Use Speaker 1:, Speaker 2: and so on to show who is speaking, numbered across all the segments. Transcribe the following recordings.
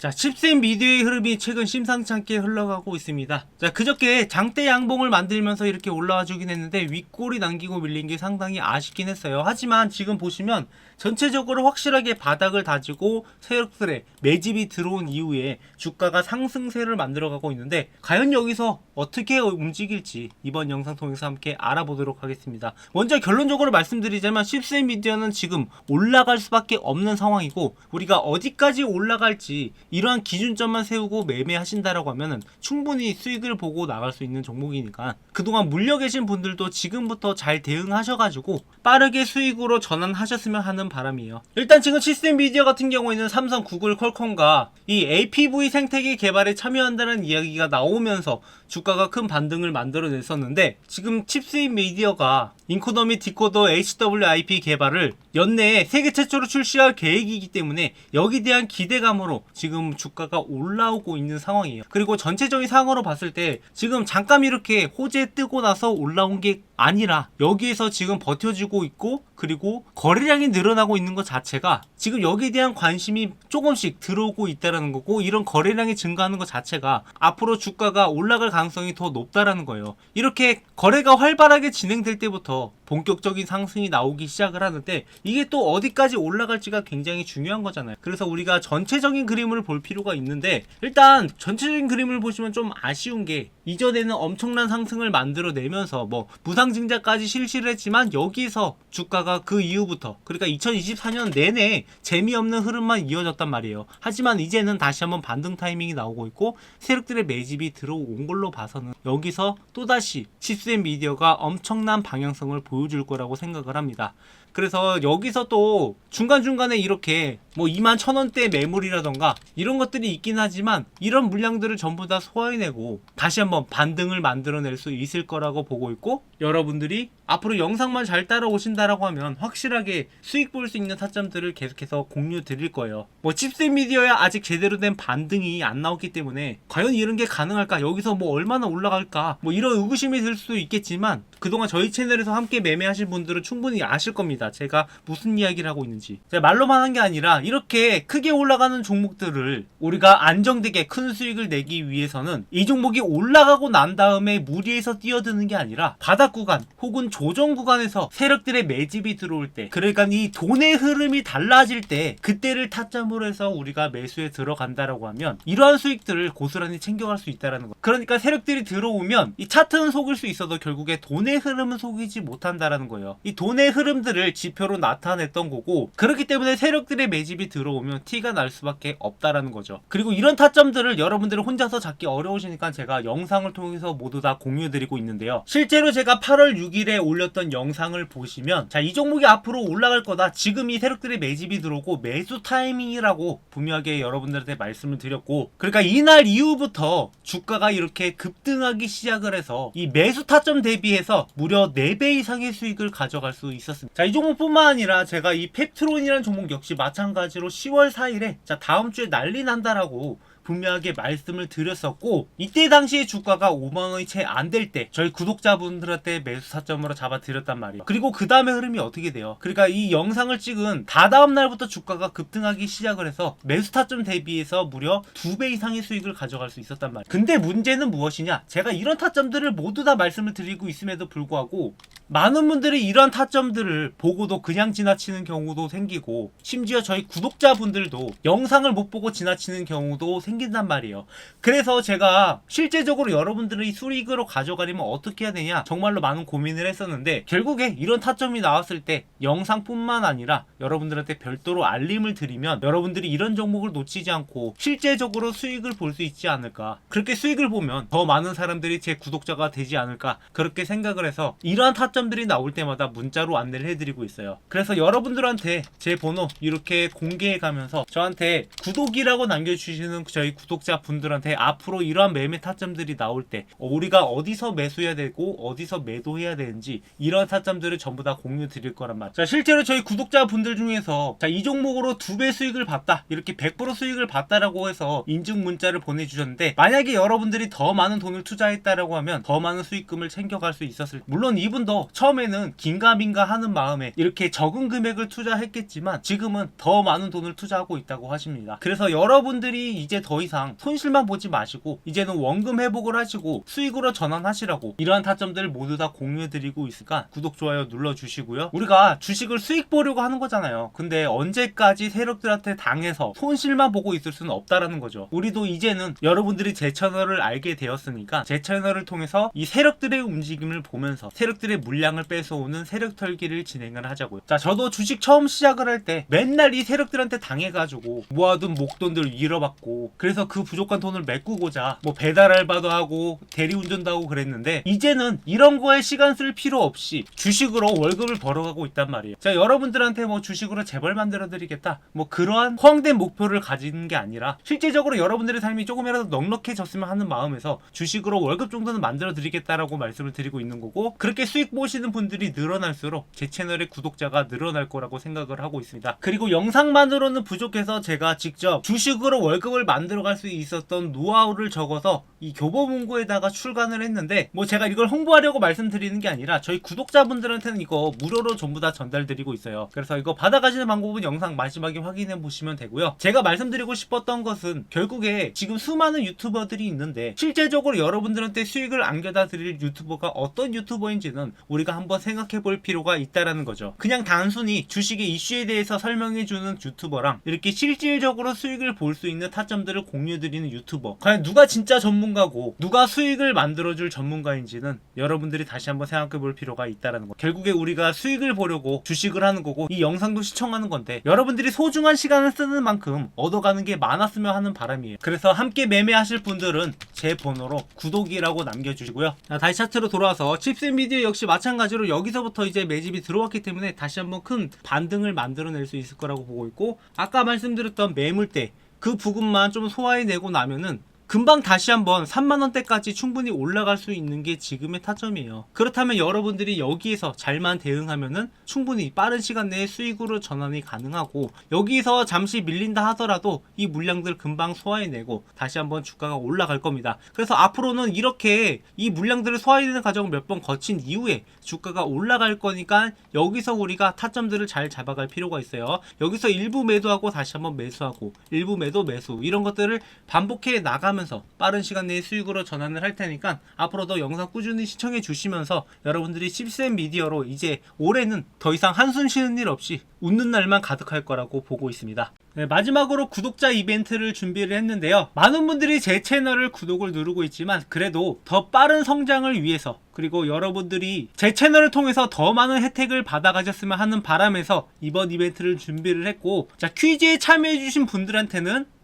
Speaker 1: 자, 칩셋 미디어의 흐름이 최근 심상치 않게 흘러가고 있습니다. 자, 그저께 장대 양봉을 만들면서 이렇게 올라와 주긴 했는데 윗골이 남기고 밀린 게 상당히 아쉽긴 했어요. 하지만 지금 보시면 전체적으로 확실하게 바닥을 다지고 세력들의 매집이 들어온 이후에 주가가 상승세를 만들어가고 있는데 과연 여기서 어떻게 움직일지 이번 영상 통해서 함께 알아보도록 하겠습니다. 먼저 결론적으로 말씀드리자면 10세 미디어는 지금 올라갈 수밖에 없는 상황이고 우리가 어디까지 올라갈지 이러한 기준점만 세우고 매매하신다라고 하면은 충분히 수익을 보고 나갈 수 있는 종목이니까 그동안 물려 계신 분들도 지금부터 잘 대응하셔가지고 빠르게 수익으로 전환하셨으면 하는 바람이에요. 일단 지금 시스템 미디어 같은 경우에는 삼성, 구글, 퀄컴과 이 APV 생태계 개발에 참여한다는 이야기가 나오면서 주가가 큰 반등을 만들어냈었는데 지금 칩스인 미디어가 인코더 및 디코더 HWIP 개발을 연내에 세계 최초로 출시할 계획이기 때문에 여기 대한 기대감으로 지금 주가가 올라오고 있는 상황이에요. 그리고 전체적인 상황으로 봤을 때 지금 잠깐 이렇게 호재 뜨고 나서 올라온 게 아니라 여기에서 지금 버텨주고 있고 그리고 거래량이 늘어나고 있는 것 자체가 지금 여기에 대한 관심이 조금씩 들어오고 있다라는 거고 이런 거래량이 증가하는 것 자체가 앞으로 주가가 올라갈 가능성이 더 높다라는 거예요. 이렇게 거래가 활발하게 진행될 때부터 본격적인 상승이 나오기 시작을 하는데 이게 또 어디까지 올라갈지가 굉장히 중요한 거잖아요. 그래서 우리가 전체적인 그림을 볼 필요가 있는데 일단 전체적인 그림을 보시면 좀 아쉬운 게 이전에는 엄청난 상승을 만들어내면서 뭐 무상증자까지 실시를 했지만 여기서 주가가 그 이후부터 그러니까 2024년 내내 재미없는 흐름만 이어졌단 말이에요. 하지만 이제는 다시 한번 반등 타이밍이 나오고 있고 세력들의 매집이 들어온 걸로 봐서는 여기서 또다시 칩셋 미디어가 엄청난 방향성을 보여 줄 거라고 생각을 합니다. 그래서 여기서 또 중간중간에 이렇게 뭐 2만 천 원대 매물이라던가 이런 것들이 있긴 하지만 이런 물량들을 전부 다 소화해내고 다시 한번 반등을 만들어낼 수 있을 거라고 보고 있고 여러분들이 앞으로 영상만 잘 따라오신다라고 하면 확실하게 수익 볼 수 있는 타점들을 계속해서 공유 드릴 거예요. 뭐 칩셋 미디어야 아직 제대로 된 반등이 안 나왔기 때문에 과연 이런 게 가능할까? 여기서 뭐 얼마나 올라갈까? 뭐 이런 의구심이 들 수도 있겠지만 그동안 저희 채널에서 함께 매매하신 분들은 충분히 아실 겁니다. 제가 무슨 이야기를 하고 있는지. 제가 말로만 한 게 아니라 이렇게 크게 올라가는 종목들을 우리가 안정되게 큰 수익을 내기 위해서는 이 종목이 올라가고 난 다음에 무리해서 뛰어드는 게 아니라 바닥 구간 혹은 조정 구간에서 세력들의 매집이 들어올 때 그러니까 이 돈의 흐름이 달라질 때 그때를 타점으로 해서 우리가 매수에 들어간다라고 하면 이러한 수익들을 고스란히 챙겨갈 수 있다라는 거. 그러니까 세력들이 들어오면 이 차트는 속일 수 있어도 결국에 돈의 흐름은 속이지 못한다라는 거예요. 이 돈의 흐름들을 지표로 나타냈던 거고 그렇기 때문에 세력들의 매집 이 들어오면 티가 날 수밖에 없다라는 거죠. 그리고 이런 타점들을 여러분들이 혼자서 잡기 어려우시니까 제가 영상을 통해서 모두 다 공유드리고 있는데요. 실제로 제가 8월 6일에 올렸던 영상을 보시면 자 이 종목이 앞으로 올라갈 거다. 지금 이 세력들의 매집이 들어오고 매수 타이밍이라고 분명하게 여러분들한테 말씀을 드렸고 그러니까 이날 이후부터 주가가 이렇게 급등하기 시작을 해서 이 매수 타점 대비해서 무려 4배 이상의 수익을 가져갈 수 있었습니다. 자 이 종목뿐만 아니라 제가 이 펩트론이라는 종목 역시 마찬가지 로 10월 4일에 자 다음 주에 난리 난다라고 분명하게 말씀을 드렸었고 이때 당시에 주가가 5만 원이 채 안 될 때 저희 구독자분들한테 매수 타점으로 잡아 드렸단 말이에요. 그리고 그 다음에 흐름이 어떻게 돼요? 그러니까 이 영상을 찍은 다다음 날부터 주가가 급등하기 시작을 해서 매수 타점 대비해서 무려 2배 이상의 수익을 가져갈 수 있었단 말이에요. 근데 문제는 무엇이냐? 제가 이런 타점들을 모두 다 말씀을 드리고 있음에도 불구하고 많은 분들이 이런 타점들을 보고도 그냥 지나치는 경우도 생기고 심지어 저희 구독자분들도 영상을 못 보고 지나치는 경우도 생긴단 말이에요. 그래서 제가 실제적으로 여러분들이 수익으로 가져가려면 어떻게 해야 되냐 정말로 많은 고민을 했었는데 결국에 이런 타점이 나왔을 때 영상뿐만 아니라 여러분들한테 별도로 알림을 드리면 여러분들이 이런 종목을 놓치지 않고 실제적으로 수익을 볼 수 있지 않을까 그렇게 수익을 보면 더 많은 사람들이 제 구독자가 되지 않을까 그렇게 생각을 해서 이러한 타점 들이 나올 때마다 문자로 안내를 해드리고 있어요 그래서 여러분들한테 제 번호 이렇게 공개해 가면서 저한테 구독이라고 남겨주시는 저희 저희 구독자 분들한테 앞으로 이러한 매매 타점들이 나올 때 어, 우리가 어디서 매수해야 되고 어디서 매도해야 되는지 이런 타점들을 전부 다 공유 드릴 거란 말이죠. 자, 실제로 저희 구독자 분들 중에서 자, 이 종목으로 두 배 수익을 봤다. 이렇게 100% 수익을 봤다라고 해서 인증 문자를 보내주셨는데 만약에 여러분들이 더 많은 돈을 투자했다라고 하면 더 많은 수익금을 챙겨갈 수 있었을 물론 이분도 처음에는 긴가민가 하는 마음에 이렇게 적은 금액을 투자했겠지만 지금은 더 많은 돈을 투자하고 있다고 하십니다. 그래서 여러분들이 이제 더 이상 손실만 보지 마시고 이제는 원금 회복을 하시고 수익으로 전환하시라고 이러한 타점들을 모두 다 공유해드리고 있으니까 구독 좋아요 눌러주시고요. 우리가 주식을 수익 보려고 하는 거잖아요. 근데 언제까지 세력들한테 당해서 손실만 보고 있을 수는 없다라는 거죠. 우리도 이제는 여러분들이 제 채널을 알게 되었으니까 제 채널을 통해서 이 세력들의 움직임을 보면서 세력들의 물 량을 뺏어오는 세력 털기를 진행을 하자고요. 자, 저도 주식 처음 시작을 할 때 맨날 이 세력들한테 당해가지고 모아둔 목돈들 잃어받고 그래서 그 부족한 돈을 메꾸고자 뭐 배달 알바도 하고 대리운전도 하고 그랬는데 이제는 이런 거에 시간 쓸 필요 없이 주식으로 월급을 벌어가고 있단 말이에요. 자, 여러분들한테 뭐 주식으로 재벌 만들어 드리겠다. 뭐 그러한 허황된 목표를 가지는 게 아니라 실제적으로 여러분들의 삶이 조금이라도 넉넉해졌으면 하는 마음에서 주식으로 월급 정도는 만들어 드리겠다라고 말씀을 드리고 있는 거고 그렇게 수익 보시는 분들이 늘어날수록 제 채널의 구독자가 늘어날 거라고 생각을 하고 있습니다. 그리고 영상만으로는 부족해서 제가 직접 주식으로 월급을 만들어 갈 수 있었던 노하우를 적어서 이 교보문고에다가 출간을 했는데 뭐 제가 이걸 홍보하려고 말씀드리는 게 아니라 저희 구독자분들한테는 이거 무료로 전부 다 전달드리고 있어요. 그래서 이거 받아가시는 방법은 영상 마지막에 확인해 보시면 되고요. 제가 말씀드리고 싶었던 것은 결국에 지금 수많은 유튜버들이 있는데 실제적으로 여러분들한테 수익을 안겨다 드릴 유튜버가 어떤 유튜버인지는 우리가 한번 생각해 볼 필요가 있다라는 거죠. 그냥 단순히 주식의 이슈에 대해서 설명해 주는 유튜버랑 이렇게 실질적으로 수익을 볼 수 있는 타점들을 공유해 드리는 유튜버. 과연 누가 진짜 전문가고 누가 수익을 만들어 줄 전문가인지는 여러분들이 다시 한번 생각해 볼 필요가 있다라는 거. 결국에 우리가 수익을 보려고 주식을 하는 거고 이 영상도 시청하는 건데 여러분들이 소중한 시간을 쓰는 만큼 얻어가는 게 많았으면 하는 바람이에요. 그래서 함께 매매하실 분들은 제 번호로 구독이라고 남겨주시고요. 자, 다시 차트로 돌아와서 칩스 미디어 역시 마찬가지로 여기서부터 이제 매집이 들어왔기 때문에 다시 한번 큰 반등을 만들어낼 수 있을 거라고 보고 있고 아까 말씀드렸던 매물대 그 부분만 좀 소화해내고 나면은 금방 다시 한번 3만원대까지 충분히 올라갈 수 있는 게 지금의 타점이에요. 그렇다면 여러분들이 여기에서 잘만 대응하면은 충분히 빠른 시간 내에 수익으로 전환이 가능하고 여기서 잠시 밀린다 하더라도 이 물량들 금방 소화해내고 다시 한번 주가가 올라갈 겁니다. 그래서 앞으로는 이렇게 이 물량들을 소화해내는 과정을 몇 번 거친 이후에 주가가 올라갈 거니까 여기서 우리가 타점들을 잘 잡아갈 필요가 있어요. 여기서 일부 매도하고 다시 한번 매수하고 일부 매도 매수 이런 것들을 반복해 나가면 하면서 빠른 시간 내에 수익으로 전환을 할 테니까 앞으로도 영상 꾸준히 시청해 주시면서 여러분들이 10세 미디어로 이제 올해는 더 이상 한숨 쉬는 일 없이 웃는 날만 가득할 거라고 보고 있습니다. 네, 마지막으로 구독자 이벤트를 준비를 했는데요. 많은 분들이 제 채널을 구독을 누르고 있지만 그래도 더 빠른 성장을 위해서 그리고 여러분들이 제 채널을 통해서 더 많은 혜택을 받아가셨으면 하는 바람에서 이번 이벤트를 준비를 했고 자 퀴즈에 참여해주신 분들한테는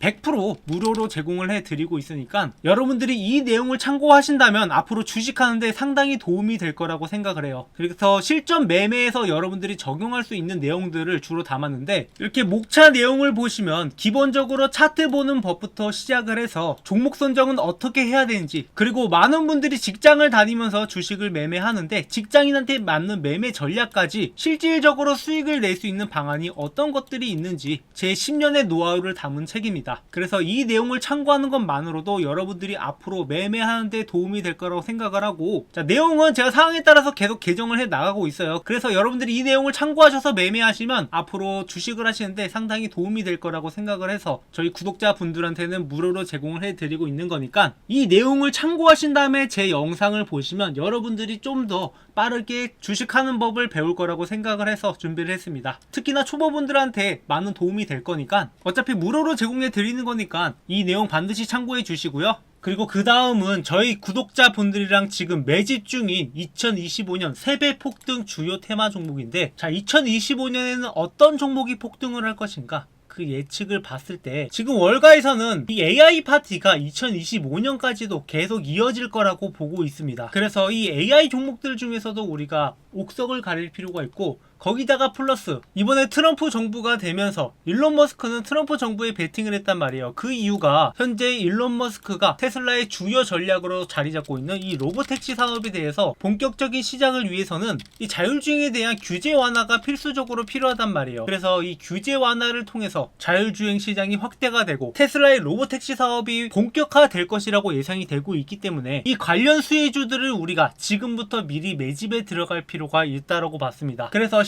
Speaker 1: 100% 무료로 제공을 해드리고 있으니까 여러분들이 이 내용을 참고하신다면 앞으로 주식하는데 상당히 도움이 될 거라고 생각을 해요. 그래서 실전 매매에서 여러분들이 적용할 수 있는 내용들을 주로 담았는데 이렇게 목차 내용을 보시면 기본적으로 차트 보는 법부터 시작을 해서 종목 선정은 어떻게 해야 되는지 그리고 많은 분들이 직장을 다니면서 주식을 매매하는데 직장인한테 맞는 매매 전략까지 실질적으로 수익을 낼 수 있는 방안이 어떤 것들이 있는지 제 10년의 노하우를 담은 책입니다. 그래서 이 내용을 참고하는 것만으로도 여러분들이 앞으로 매매하는 데 도움이 될 거라고 생각을 하고 자 내용은 제가 상황에 따라서 계속 개정을 해 나가고 있어요. 그래서 여러분들이 이 내용을 참고하셔서 매매하시면 앞으로 주식을 하시는데 상당히 도움이 될 거라고 생각을 해서 저희 구독자분들한테는 무료로 제공을 해드리고 있는 거니까 이 내용을 참고하신 다음에 제 영상을 보시면 여러분들이 좀 더 빠르게 주식하는 법을 배울 거라고 생각을 해서 준비를 했습니다. 특히나 초보분들한테 많은 도움이 될 거니까 어차피 무료로 제공해 드리는 거니까 이 내용 반드시 참고해 주시고요. 그리고 그 다음은 저희 구독자분들이랑 지금 매집 중인 2025년 세배 폭등 주요 테마 종목인데 자 2025년에는 어떤 종목이 폭등을 할 것인가 그 예측을 봤을 때 지금 월가에서는 이 AI 파티가 2025년까지도 계속 이어질 거라고 보고 있습니다. 그래서 이 AI 종목들 중에서도 우리가 옥석을 가릴 필요가 있고 거기다가 플러스 이번에 트럼프 정부가 되면서 일론 머스크는 트럼프 정부에 베팅을 했단 말이에요. 그 이유가 현재 일론 머스크가 테슬라의 주요 전략으로 자리 잡고 있는 이 로보택시 사업에 대해서 본격적인 시작을 위해서는 이 자율주행에 대한 규제 완화가 필수적으로 필요하단 말이에요. 그래서 이 규제 완화를 통해서 자율주행 시장이 확대가 되고 테슬라의 로보택시 사업이 본격화될 것이라고 예상이 되고 있기 때문에 이 관련 수혜주들을 우리가 지금부터 미리 매집에 들어갈 필요가 있다라고 봤습니다. 그래서